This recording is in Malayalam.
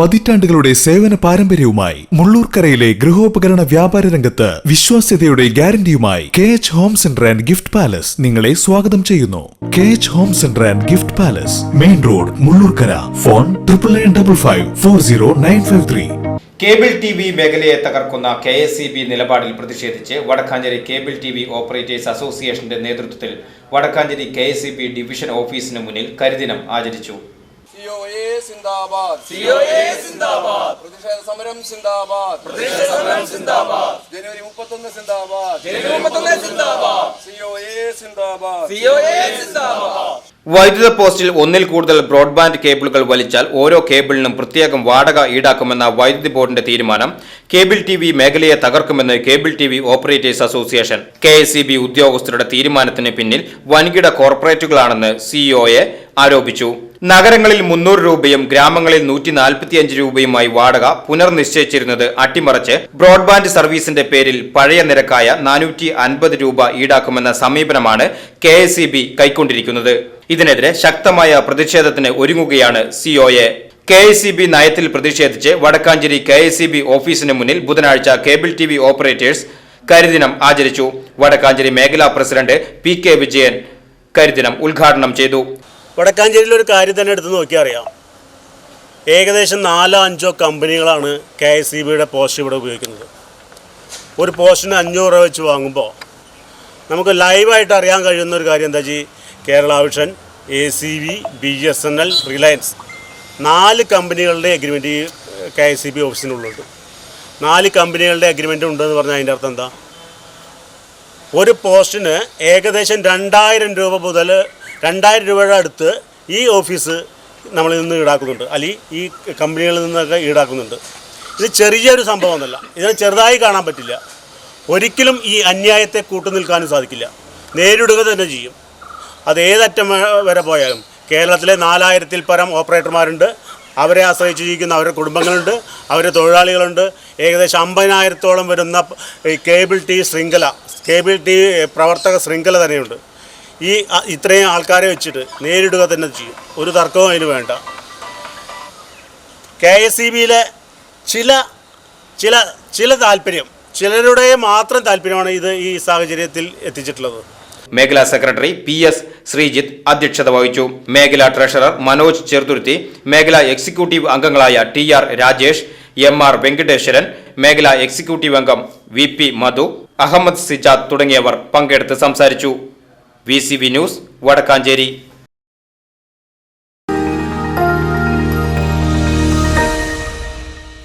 പതിറ്റാണ്ടുകളുടെ സേവന പാരമ്പര്യവുമായി മുള്ളൂർക്കരയിലെ ഗൃഹോപകരണ വ്യാപാര രംഗത്ത് വിശ്വാസ്യതയുടെ ഗ്യാരണ്ടിയുമായി K H home centre and gift palace നിങ്ങളെ സ്വാഗതം ചെയ്യുന്നു. K H home centre and gift palace main road Mullurkara. Phone triple nine double five four zero nine five three cable T V മേഖലയെ തകർക്കുന്ന കെ എസ് സി ബി നിലപാടിൽ പ്രതിഷേധിച്ച് Vadakkanchery cable T V operators അസോസിയേഷന്റെ നേതൃത്വത്തിൽ Vadakkanchery K S C B division ഓഫീസിന് മുന്നിൽ കരിദിനം ആചരിച്ചു. സിന്ദാബാദ്. സിന്ദാബാദ്. പ്രതിഷേധ സമരം സിന്ദാബാദ്. പ്രതിഷേധ സമരം സിന്ദാബാദ്. ജനുവരി 31 സിന്ദാബാദ്. ജനുവരി 31 സിന്ദാബാദ്. സിഒഎ സിന്ദാബാദ്. സിഒഎ സിന്ദാബാദ്. വൈദ്യുത പോസ്റ്റിൽ ഒന്നിൽ കൂടുതൽ ബ്രോഡ്ബാൻഡ് കേബിളുകൾ വലിച്ചാൽ ഓരോ കേബിളിനും പ്രത്യേകം വാടക ഈടാക്കുമെന്ന വൈദ്യുതി ബോർഡിന്റെ തീരുമാനം. കേബിൾ ടി വി മേഖലയെ തകർക്കുമെന്ന് cable T V operators association K ഉദ്യോഗസ്ഥരുടെ തീരുമാനത്തിന് പിന്നിൽ വൻകിട കോർപ്പറേറ്റുകളാണെന്ന് സിഇഒയെ ആരോപിച്ചു. നഗരങ്ങളിൽ മുന്നൂറ് രൂപയും ഗ്രാമങ്ങളിൽ നൂറ്റി നാൽപ്പത്തിയഞ്ച് രൂപയുമായി വാടക പുനർനിശ്ചയിച്ചിരുന്നത് അട്ടിമറിച്ച് ബ്രോഡ്ബാൻഡ് സർവീസിന്റെ പേരിൽ പഴയ നിരക്കായ നാനൂറ്റി അൻപത് രൂപ ഈടാക്കുമെന്ന സമീപനമാണ് കെ കൈക്കൊണ്ടിരിക്കുന്നത്. ഇതിനെതിരെ ശക്തമായ പ്രതിഷേധത്തിന് ഒരുങ്ങുകയാണ് COA K I C B നയത്തിൽ പ്രതിഷേധിച്ച് Vadakkanchery K I C B ഓഫീസിന് മുന്നിൽ ബുധനാഴ്ച കേബിൾ ടി വി ഓപ്പറേറ്റേഴ്സ് കരിദിനം ആചരിച്ചു. വടക്കാഞ്ചേരി മേഖലാ പ്രസിഡന്റ് പി കെ വിജയൻ കരിദിനം ഉദ്ഘാടനം ചെയ്തു. വടക്കാഞ്ചേരിയിൽ ഒരു കാര്യം തന്നെ എടുത്ത് നോക്കിയാൽ അറിയാം. ഏകദേശം നാലോ അഞ്ചോ കമ്പനികളാണ് കെ എസ് സി ബിയുടെ പോസ്റ്റ് ഇവിടെ ഉപയോഗിക്കുന്നത്. ഒരു പോസ്റ്റിന് അഞ്ഞൂറ് രൂപ വെച്ച് വാങ്ങുമ്പോൾ നമുക്ക് ലൈവായിട്ട് അറിയാൻ കഴിയുന്ന ഒരു കാര്യം എന്താ വെച്ചാൽ Kerala vision A C V B S N L Reliance നാല് കമ്പനികളുടെ അഗ്രിമെന്റ് ഈ കെ എസ് സി ബി ഓഫീസിനുള്ളുണ്ട് നാല് കമ്പനികളുടെ അഗ്രിമെന്റ് ഉണ്ടെന്ന് പറഞ്ഞാൽ അതിന്റെ അർത്ഥം എന്താ? ഒരു പോസ്റ്റിന് ഏകദേശം രണ്ടായിരം രൂപ മുതൽ രണ്ടായിരം രൂപയുടെ അടുത്ത് ഈ ഓഫീസ് നമ്മളിൽ നിന്ന് ഈടാക്കുന്നുണ്ട്. അല്ലെങ്കിൽ ഈ കമ്പനികളിൽ നിന്നൊക്കെ ഈടാക്കുന്നുണ്ട്. ഇത് ചെറിയൊരു സംഭവമൊന്നുമല്ല ഇതിനെ ചെറുതായി കാണാൻ പറ്റില്ല. ഒരിക്കലും ഈ അന്യായത്തെ കൂട്ടുനിൽക്കാനും സാധിക്കില്ല. നേരിടുക തന്നെ ചെയ്യും. അത് ഏതറ്റം വരെ പോയാലും. കേരളത്തിലെ നാലായിരത്തിൽ പരം ഓപ്പറേറ്റർമാരുണ്ട്. അവരെ ആശ്രയിച്ച് ജീവിക്കുന്ന അവരുടെ കുടുംബങ്ങളുണ്ട്. അവരുടെ തൊഴിലാളികളുണ്ട്. ഏകദേശം അമ്പതിനായിരത്തോളം വരുന്ന കേബിൾ ടി ശൃംഖല കേബിൾ ടി പ്രവർത്തക ശൃംഖല തന്നെയുണ്ട്. ഈ ഇത്രയും ആൾക്കാരെ വെച്ചിട്ട് നേരിടുക തന്നെ ചെയ്യും. ഒരു തർക്കവും അതിന് വേണ്ട. കെ എസ് സി ബിയിലെ ചില ചില ചില താല്പര്യം ചിലരുടെ മാത്രം താല്പര്യമാണ് ഇത് ഈ സാഹചര്യത്തിൽ എത്തിച്ചിട്ടുള്ളത്. മേഖലാ സെക്രട്ടറി പി എസ് ശ്രീജിത്ത് അധ്യക്ഷത വഹിച്ചു. മേഖലാ ട്രഷറർ മനോജ് ചെറുതുരുത്തി മേഖലാ എക്സിക്യൂട്ടീവ് അംഗങ്ങളായ T R Rajesh M R Venkateswaran മേഖലാ എക്സിക്യൂട്ടീവ് അംഗം വി പി മധു അഹമ്മദ് സിജാദ് തുടങ്ങിയവർ പങ്കെടുത്ത് സംസാരിച്ചു. V C V news Vadakkanchery.